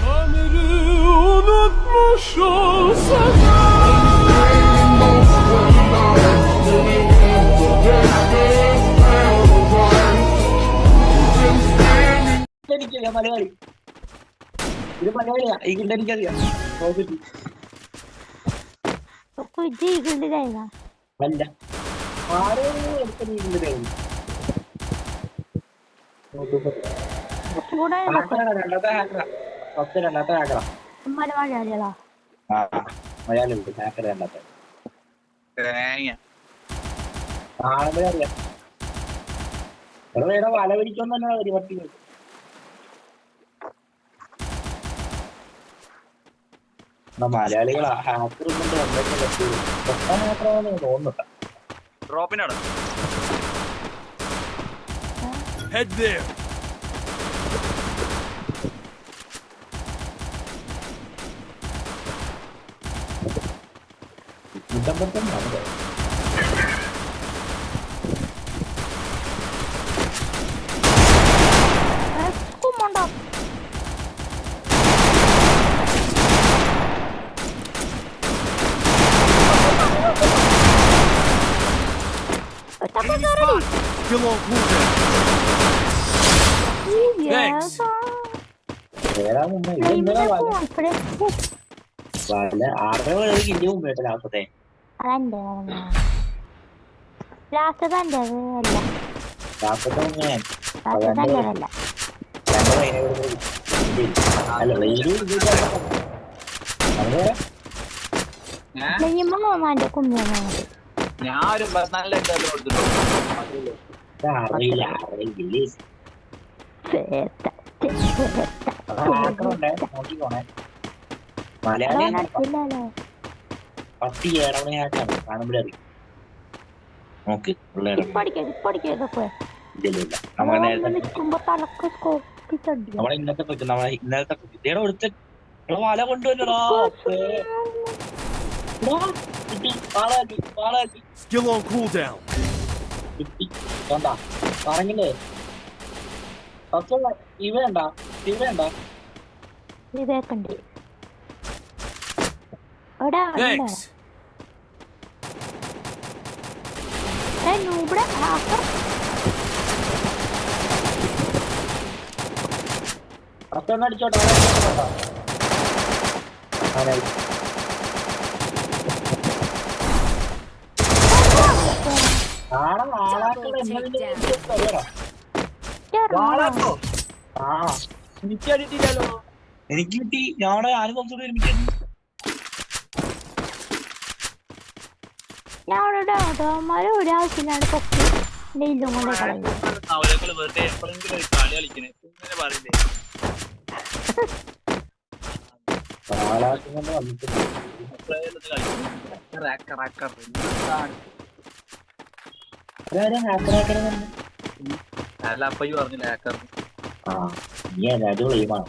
Tanrı unutmuş olsa എനിക്കറിയാം മലയാളി ഇത് മലയാളിയാ ഈ ഗിൽഡ് എനിക്കറിയാം അല്ല ആരോ എടുത്ത വല പിടിക്കാൻ തന്നെ ഹാക്കർ കൊണ്ട് ഡ്രോപ്പിനാണ് Head there. Bentang, bentang, bentang. Still. Thanks. ഞാൻ ഒരു കൊടുത്തിട്ടുണ്ട്. അറിയില്ല അറിയില്ല. പത്തി ഏഴവണ ഹാക്കാണ് കാണുമ്പോഴേ അറിയും നോക്ക് നമ്മളെ ഇന്നത്തെ പറ്റി നമ്മളെ ഇന്നലത്തെ ഇതേടെ ഒരുത്ത വല കൊണ്ടുവന്നടാ കിട്ടി ഫസ്റ്റ് ഇവ വേണ്ട ഇവ വേണ്ട. വിവേക്കുണ്ട് എവിടെ Thanks. നൂബിടെ ഹാക്കർ ഒന്ന് അടിച്ചോട്ടെ അവനെ അടിച്ചോട്ടെ. അവനെ ആളെ ആളാക്കളെ ആ. എനിക്ക് അടിയിട്ടില്ലല്ലോ എനിക്ക് കിട്ടി. ഞാടെ ആരും സംസാരിച്ചു? എനിക്ക് ഞാൻ അവിടെ അവന്മാരെ ഒരാവശ്യമില്ലാണ്ട് പൊക്കി നെയ്ലും കൊണ്ട് കളഞ്ഞു. അവരൊക്കെ വെറുതെ എപ്പോഴെങ്കിലും ഒരു കളി കളിക്കണേ. ഇങ്ങനെ പറയില്ലേ? ഹാക്കർ ഹാക്കർ അല്ല അപ്പൊ ഈ പറഞ്ഞില്ല ഹാക്കർ ആ നീ അല്ല അടിപൊളി ഗെയിമാണ്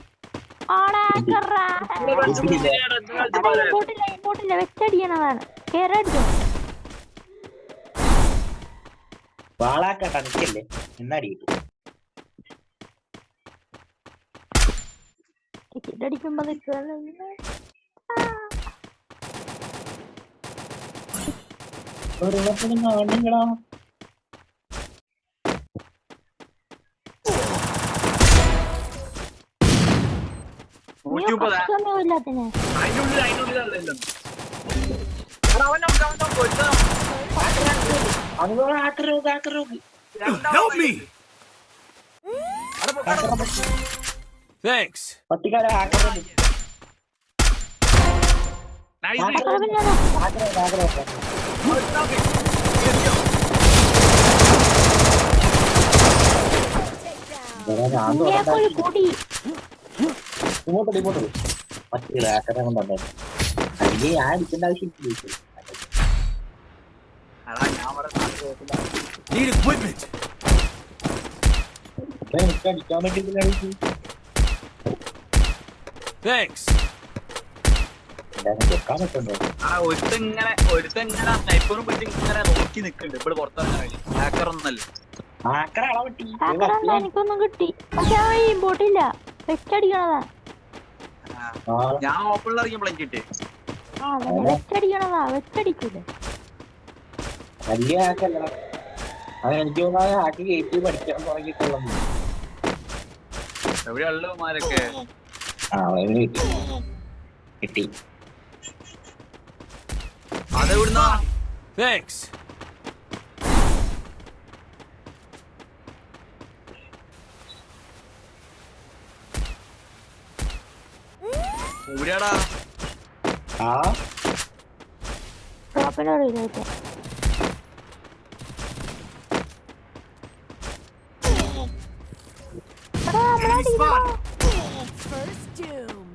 എന്നടി അടിക്കുമ്പോ അതിന്റെ ഉള്ളിലല്ലല്ലോ എടാ, അവൻ നോക്ക്, അവൻ ഒരുത്തൻ അതുപോലെ ഹാക്കർ നോക്ക് ഹാക്കർ നോക്ക് Help me. Thanks. പട്ടിക്കാരെ ഹാക്കർ ഒരുത്തൻ ഞാൻ ഇങ്ങേക്കൊരു തുറന്നാക്കി. കൂടി ഇങ്ങോട്ട് ഇങ്ങോട്ട് പട്ടി ഹാക്കറെ കൊണ്ടുവന്നേ അല്ലെങ്കിൽ ഞാൻ അടിക്കേണ്ട എനിക്ക് അടിക്കാൻ Thanks. സ്നൈപ്പറും ഇങ്ങനെ നോക്കി നിക്കുന്നുണ്ട് ഇവിടെ പുറത്തിറങ്ങാൻ വേണ്ടി എനിക്കൊന്നും കിട്ടി. പക്ഷെ ബോട്ടില്ല വെച്ചടിക്കണതാ ഞാൻ ഓപ്പണിൽ ഇറങ്ങിയപ്പോഴേ കിട്ടി ആ അതന്നെ വെച്ചടിക്കണതാ വെച്ചടിക്കൂലേ. വലിയ ആക്കല്ല അത് എനിക്ക് തോന്നുന്നത് ആക്കി കയറ്റി പഠിക്കാൻ തുടങ്ങിയിട്ടുള്ളത്. എവിടെയുള്ള മാരൊക്കെ ആ അവന് കിട്ടി. കിട്ടി. അതെവിടുന്നാ? Thanks. എവിടെയാടാ ആ ഡ്രോപ്പിൽ അറിയില്ല Enemy spotted. First doom.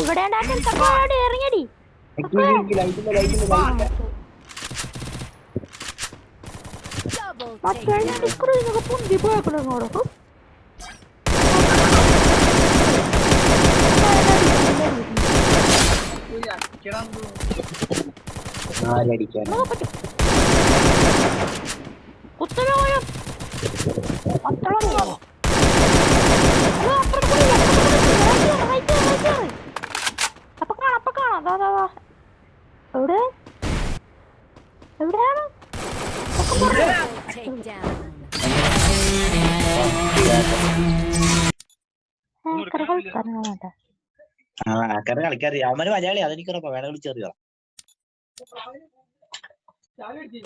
ഇവിടെ ഇറങ്ങിയടി. മറ്റേ take. ഡിസ്ക്രീനൊക്കെ പൊന്തി പോയപ്പോഴങ്ങോടൊക്കെ നാലടിക്കാൻ കുത്തലോയം അത്തളം അപ്പൊ കാണാം അപ്പൊ കാണാം അതാ അതാ അതാ. എവിടെ എവിടെയാണ് Take down. ഏക്കർ കളിക്കാനാണ് വേണ്ട ആ ആക്കറ കളിക്കാറിയ അവന് മലയാളി അതെനിക്കറിയാം വേണ വിളിച്ചറിയാം നോക്കി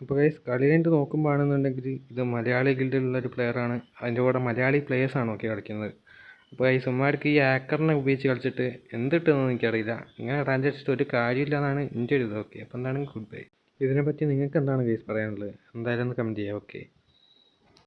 ഇപ്പോൾ ഗൈസ് കളി കഴിഞ്ഞിട്ട് നോക്കുമ്പോഴാണെന്നുണ്ടെങ്കിൽ ഇത് മലയാളി ഗിൽഡിലുള്ള ഒരു പ്ലെയറാണ് അതിന്റെ കൂടെ മലയാളി പ്ലേയേഴ്സാണ് ഒക്കെ കളിക്കുന്നത്. അപ്പോൾ ഈ സുമാർക്ക് ഈ ആക്കറിനെ ഉപയോഗിച്ച് കളിച്ചിട്ട് എന്ത് എന്തിട്ടെന്ന് എനിക്കറിയില്ല. ഇങ്ങനെ ട്രാൻസാക്ഷൻ ഒരു കാര്യമില്ല എന്നാണ് എന്റെ ഒരു ഇത്. ഓക്കെ അപ്പോൾ എന്താണ് ഗുഡ് ബൈ ഇതിനെപ്പറ്റി നിങ്ങൾക്ക് എന്താണ് ഗൈസ് പറയാനുള്ളത്? എന്തായാലും ഒന്ന് കമന്റ് ചെയ്യുക ഓക്കെ